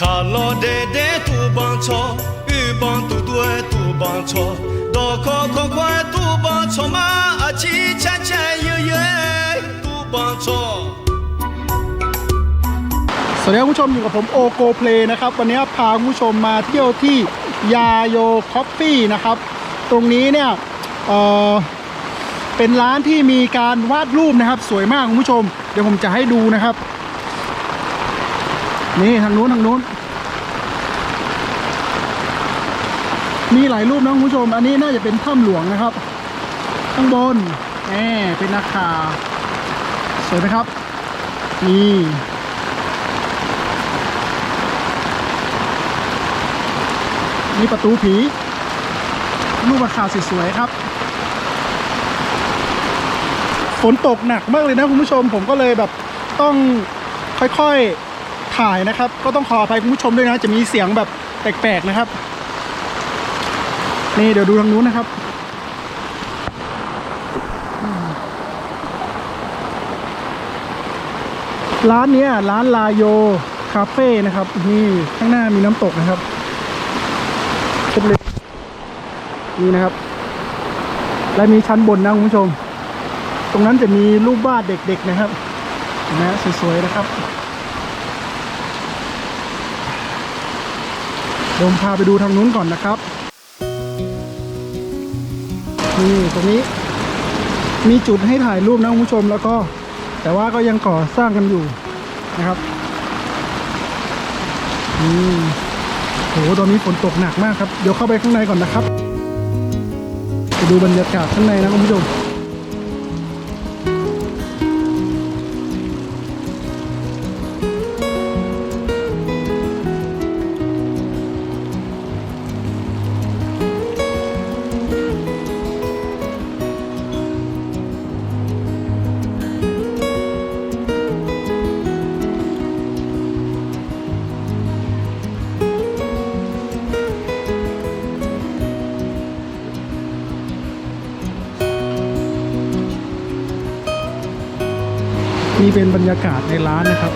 卡罗爹爹杜邦错，玉邦杜对杜邦错，多可可快杜邦错嘛，阿七恰恰耶耶杜邦错。 สวัสดีครับคุณผู้ชมอยู่กับผมโอโกเพลนะครับ วันนี้พาคุณผู้ชมมาเที่ยวที่ยาโยคอฟฟี่นะครับ ตรงนี้เนี่ยเอ่อเป็นร้านที่มีการวาดรูปนะครับ สวยมากคุณผู้ชม เดี๋ยวผมจะให้ดูนะครับ นี่ทางนู้นทางนู้น มีหลายรูปนะคุณผู้ชม อันนี้น่าจะเป็นถ้ำหลวงนะครับ ข้างบนแหมเป็นนาคาสวยไหมครับ นี่นี่ประตูผีรูปราคาสวยๆครับ ฝนตกหนักมากเลยนะคุณผู้ชม ผมก็เลยแบบต้องค่อยๆ ถ่ายนะครับ ก็ต้องขออภัยคุณผู้ชมด้วยนะ จะมีเสียงแบบแปลกๆนะครับ นี่เดี๋ยวดูทางนู้นนะครับร้านเนี้ยร้านลาโยคาเฟ่นะครับนี่ข้างหน้ามีน้ำตกนะครับครบเลยนี่นะครับ และมีชั้นบนนะคุณผู้ชม ตรงนั้นจะมีรูปวาดเด็กๆนะครับเห็นไหมฮะสวยๆนะครับเดี๋ยว ผมพาไปดูทางนู้นก่อนนะครับ นี่ตรงนี้ มีจุดให้ถ่ายรูปนะคุณผู้ชมแล้วก็ แต่ว่าก็ยังก่อสร้างกันอยู่นะครับอืมโหตอนนี้ฝนตกหนักมากครับ เดี๋ยวเข้าไปข้างในก่อนนะครับ ไปดูบรรยากาศข้างในนะคุณผู้ชม นี่เป็นบรรยากาศในร้านนะครับ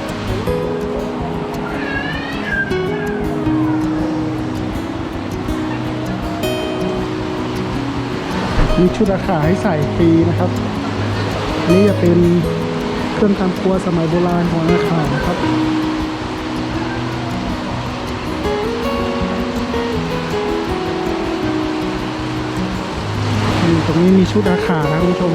มีชุดอาขาให้ใส่ฟรีนะครับนนี้จะเป็นเครื่องทำครัวสมัยโบราณของอาขานะครับตรงนี้มีชุดอาขานะคุณผู้ชม